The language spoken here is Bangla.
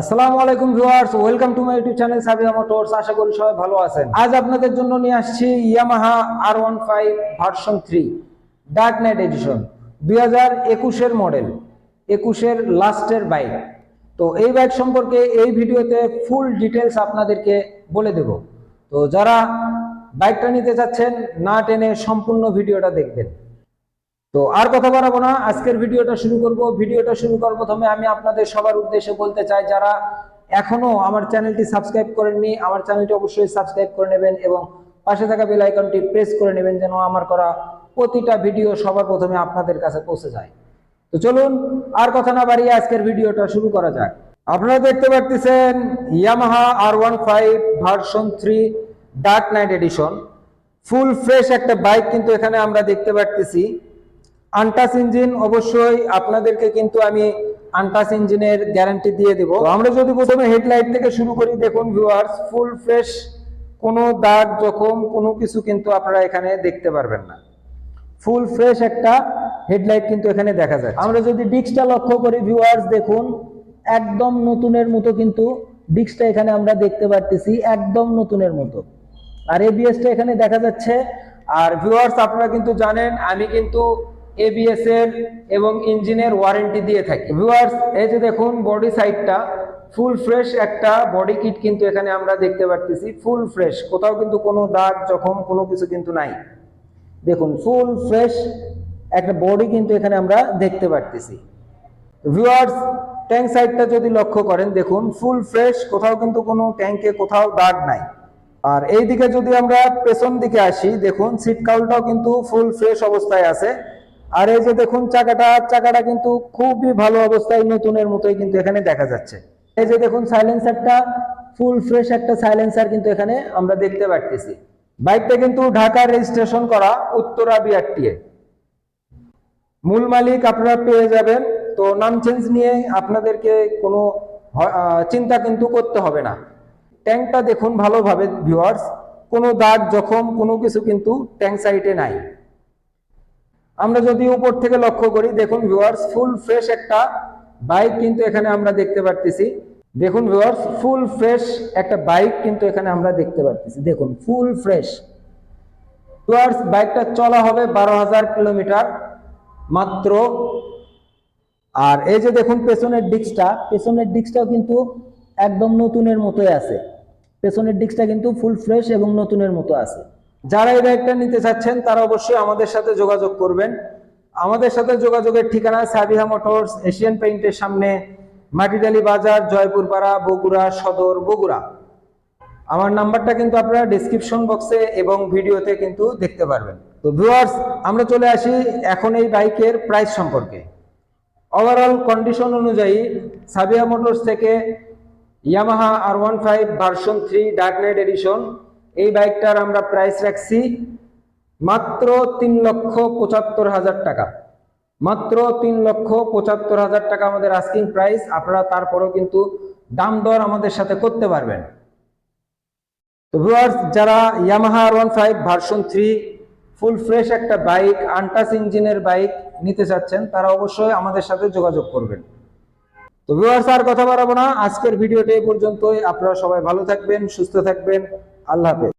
আসসালামু আলাইকুম viewers, welcome to my YouTube channel Sabiya motors. আশা করি সবাই ভালো আছেন। আজ আপনাদের জন্য নিয়ে আসছি Yamaha R one five version three, dark knight edition, দুই হাজার একুশের মডেল, একুশের লাস্টের বাইক। তো এই বাইক সম্পর্কে এই ভিডিওতে ফুল ডিটেলস আপনাদেরকে বলে দেব। তো যারা বাইকটা নিতে চাচ্ছেন, না টেনে সম্পূর্ণ ভিডিওটা দেখবেন। তো আর কথা বাড়াবো না, আজকের ভিডিওটা শুরু করব। ভিডিওটা শুরু করার প্রথমে আমি আপনাদের সবার উদ্দেশ্যে বলতে চাই, যারা এখনও আমার চ্যানেলটি সাবস্ক্রাইব করেননি, আমার চ্যানেলটি অবশ্যই সাবস্ক্রাইব করে নেবেন এবং পাশে থাকা বেল আইকনটি প্রেস করে নেবেন যেন আমার করা প্রতিটা ভিডিও সবার প্রথমে আপনাদের কাছে পৌঁছে যায়। তো চলুন, আর কথা না বাড়িয়ে আজকের ভিডিওটা শুরু করা যাক। আপনারা দেখতে পাচ্ছেন Yamaha R one five version three dark knight edition full fresh একটা বাইক কিন্তু এখানে আমরা দেখতে পাচ্ছি আনটাস ইঞ্জিন অবশ্যই আপনাদেরকে কিন্তু আমি আনটাস ইঞ্জিনের গ্যারান্টি দিয়ে দেব। আমরা যদি প্রথমে হেডলাইট থেকে শুরু করি দেখুন ভিউয়ার্স ফুল ফ্রেশ কোনো দাগ জখম কোনো কিছু কিন্তু আপনারা এখানে দেখতে পারবেন না। ফুল ফ্রেশ একটা হেডলাইট কিন্তু এখানে দেখা যায় আমরা যদি ডিস্কটা লক্ষ্য করি ভিউয়ার্স দেখুন একদম নতুনের মতো কিন্তু ডিস্কটা এখানে আমরা দেখতে পারতেছি একদম নতুনের মতো। আর এবিএসটা এখানে দেখা যাচ্ছে। আর ভিউয়ার্স আপনারা কিন্তু জানেন আমি কিন্তু এবিএস এর এবং ইঞ্জিনের ওয়ারেন্টি দিয়ে থাকে। ভিউয়ার্স এই যে দেখুন বডি সাইডটা ফুল ফ্রেশ একটা বডি কিট কিন্তু এখানে আমরা দেখতে পারতেছি ফুল ফ্রেশ কোথাও কিন্তু কোনো দাগ, জখম, কোনো কিছু কিন্তু নাই। দেখুন ফুল ফ্রেশ একটা বডি কিন্তু এখানে আমরা দেখতে পারতেছি। ভিউয়ার্স ট্যাঙ্ক সাইডটা যদি লক্ষ্য করেন, দেখুন ফুল ফ্রেশ কোথাও কিন্তু কোনো ট্যাঙ্কে কোথাও দাগ নাই। আর এই দিকে যদি আমরা পেছন দিকে আসি, দেখুন সিট কাউলটাও কিন্তু ফুল ফ্রেশ অবস্থায় আছে। আর এই যে দেখুন চাকাটা চাকাটা কিন্তু খুবই ভালো অবস্থায় নতুনের মতোই কিন্তু এখানে দেখা যাচ্ছে। এই যে দেখুন সাইলেন্সারটা ফুল ফ্রেশ একটা সাইলেন্সার কিন্তু এখানে আমরা দেখতে পারতেছি। বাইকটা কিন্তু ঢাকা রেজিস্ট্রেশন করা, উত্তরা বিআরটিএ মূল মালিক আপনারা পেয়ে যাবেন, তো নাম চেঞ্জ নিয়ে আপনাদেরকে কোনো চিন্তা কিন্তু করতে হবে না। ট্যাঙ্কটা দেখুন ভালোভাবে ভিউয়ার্স কোনো দাগ, জখম, কোনো কিছু কিন্তু ট্যাঙ্ক সাইডে নাই। আমরা যদি উপর থেকে লক্ষ্য করি, দেখুন ভিউয়ার্স ফুল ফ্রেশ একটা বাইক কিন্তু এখানে আমরা দেখতে পারতেছি। দেখুন ভিউয়ার্স ফুল ফ্রেশ একটা বাইক কিন্তু এখানে আমরা দেখতে পারতেছি। দেখুন ফুল ফ্রেশ ভিউয়ার্স বাইকটা চলা হবে বারো হাজার কিলোমিটার মাত্র। আর এই যে দেখুন পেছনের ডিস্কটা পেছনের ডিস্কটাও কিন্তু একদম নতুনের মতোই আছে। পেছনের ডিস্কটা কিন্তু ফুল ফ্রেশ এবং নতুনের মতো আছে। যারা এই বাইকটা নিতে চাচ্ছেন, তারা অবশ্যই আমাদের সাথে যোগাযোগ করবেন। আমাদের সাথে যোগাযোগের ঠিকানা সাবিহা মোটরস, এশিয়ান পেইন্টের সামনে, মাটিডালি বাজার, জয়পুরপাড়া, বগুড়া সদর, বগুড়া। আমার নাম্বারটা কিন্তু আপনারা ডিসক্রিপশন বক্সে এবং ভিডিওতে কিন্তু দেখতে পারবেন। তো ভিউয়ার্স আমরা চলে আসি এখন এই বাইকের প্রাইস সম্পর্কে। ওভারঅল কন্ডিশন অনুযায়ী সাবিয়া মোটরস থেকে Yamaha R one five version three dark knight edition এই বাইকটার আমরা প্রাইস রাখছি মাত্র তিন লক্ষ পঁচাত্তর হাজার টাকা। মাত্র তিন লক্ষ পঁচাত্তর হাজার টাকা আমাদের আস্কিং প্রাইস আপনারা তারপরেও কিন্তু দাম দর আমাদের সাথে করতে পারবেন। তো ভিউয়ার্স যারা Yamaha one five version three full fresh একটা বাইক আনটাস ইঞ্জিনের বাইক নিতে চাচ্ছেন, তারা অবশ্যই আমাদের সাথে যোগাযোগ করবেন। তো ভিউয়ার্স আর কথা বাড়াবো না। আজকের ভিডিওটা এই পর্যন্তই। আপনারা সবাই ভালো থাকবেন, সুস্থ থাকবেন। আল্লাহ হাফেজ।